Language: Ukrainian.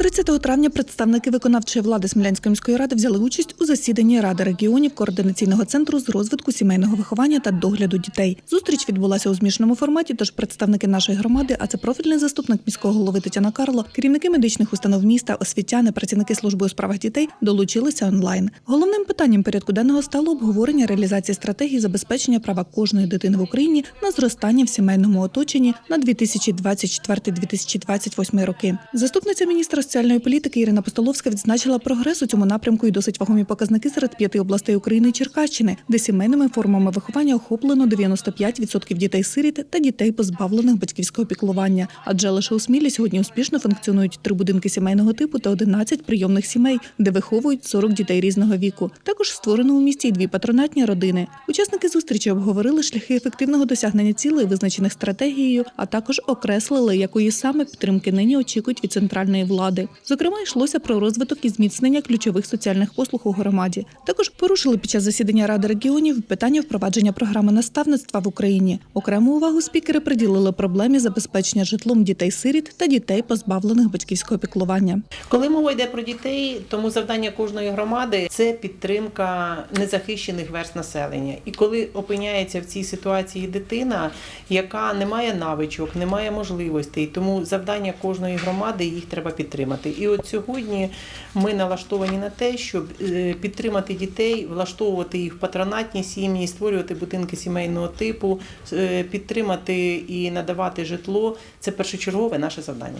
30 травня представники виконавчої влади Смілянської міської ради взяли участь у засіданні Ради регіонів координаційного центру з розвитку сімейного виховання та догляду дітей. Зустріч відбулася у змішаному форматі, тож представники нашої громади, а це профільний заступник міського голови Тетяна Карло, керівники медичних установ міста, освітяни, працівники служби у справах дітей долучилися онлайн. Головним питанням порядку денного стало обговорення реалізації стратегії забезпечення права кожної дитини в Україні на зростання в сімейному оточенні на 2024-2028 роки. Заступниця міністра соціальної політики Ірина Постоловська відзначила прогрес у цьому напрямку і досить вагомі показники серед п'яти областей України і Черкащини, де сімейними формами виховання охоплено 95% дітей-сиріт та дітей, позбавлених батьківського піклування. Адже лише у Смілі сьогодні успішно функціонують три будинки сімейного типу та 11 прийомних сімей, де виховують 40 дітей різного віку. Також створено у місті дві патронатні родини. Учасники зустрічі обговорили шляхи ефективного досягнення цілей, визначених стратегією, а також окреслили, якої саме підтримки нині очікують від центральної влади. Зокрема, йшлося про розвиток і зміцнення ключових соціальних послуг у громаді. Також порушили під час засідання Ради регіонів питання впровадження програми наставництва в Україні. Окрему увагу спікери приділили проблемі забезпечення житлом дітей-сиріт та дітей, позбавлених батьківського піклування. Коли мова йде про дітей, тому завдання кожної громади це підтримка незахищених верст населення. І коли опиняється в цій ситуації дитина, яка не має навичок, не має можливостей, тому завдання кожної громади їх треба підтримати. І от сьогодні ми налаштовані на те, щоб е, підтримати дітей, влаштовувати їх в патронатні сім'ї, створювати будинки сімейного типу, е, підтримати і надавати житло. Це першочергове наше завдання.